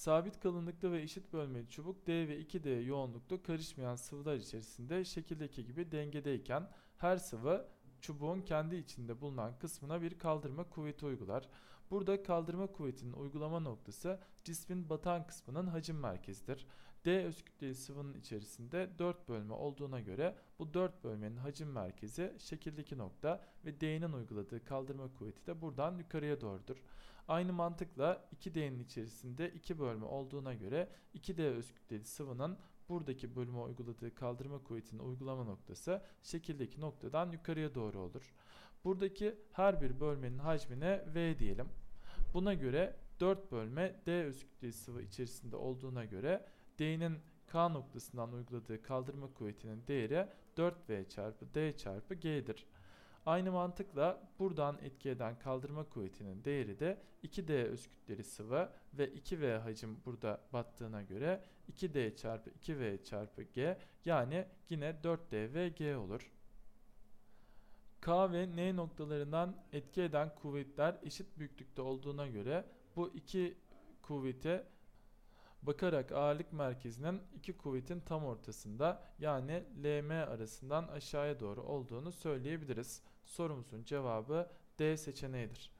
Sabit kalınlıkta ve eşit bölmeli çubuk D ve 2D yoğunlukta karışmayan sıvılar içerisinde şekildeki gibi dengedeyken her sıvı çubuğun kendi içinde bulunan kısmına bir kaldırma kuvveti uygular. Burada kaldırma kuvvetinin uygulama noktası cismin batan kısmının hacim merkezidir. D öz kütleli sıvının içerisinde 4 bölme olduğuna göre bu 4 bölmenin hacim merkezi şekildeki nokta ve D'nin uyguladığı kaldırma kuvveti de buradan yukarıya doğrudur. Aynı mantıkla 2D'nin içerisinde 2 bölme olduğuna göre 2D öz kütleli sıvının buradaki bölüme uyguladığı kaldırma kuvvetinin uygulama noktası şekildeki noktadan yukarıya doğru olur. Buradaki her bir bölmenin hacmine V diyelim. Buna göre 4 bölme D öz sıvı içerisinde olduğuna göre D'nin K noktasından uyguladığı kaldırma kuvvetinin değeri 4V çarpı D çarpı G'dir. Aynı mantıkla buradan etki eden kaldırma kuvvetinin değeri de 2D öz sıvı ve 2V hacim burada battığına göre 2D çarpı 2V çarpı G yani yine 4D ve G olur. K ve N noktalarından etki eden kuvvetler eşit büyüklükte olduğuna göre bu iki kuvvete bakarak ağırlık merkezinin iki kuvvetin tam ortasında yani LM arasından aşağıya doğru olduğunu söyleyebiliriz. Sorumuzun cevabı D seçeneğidir.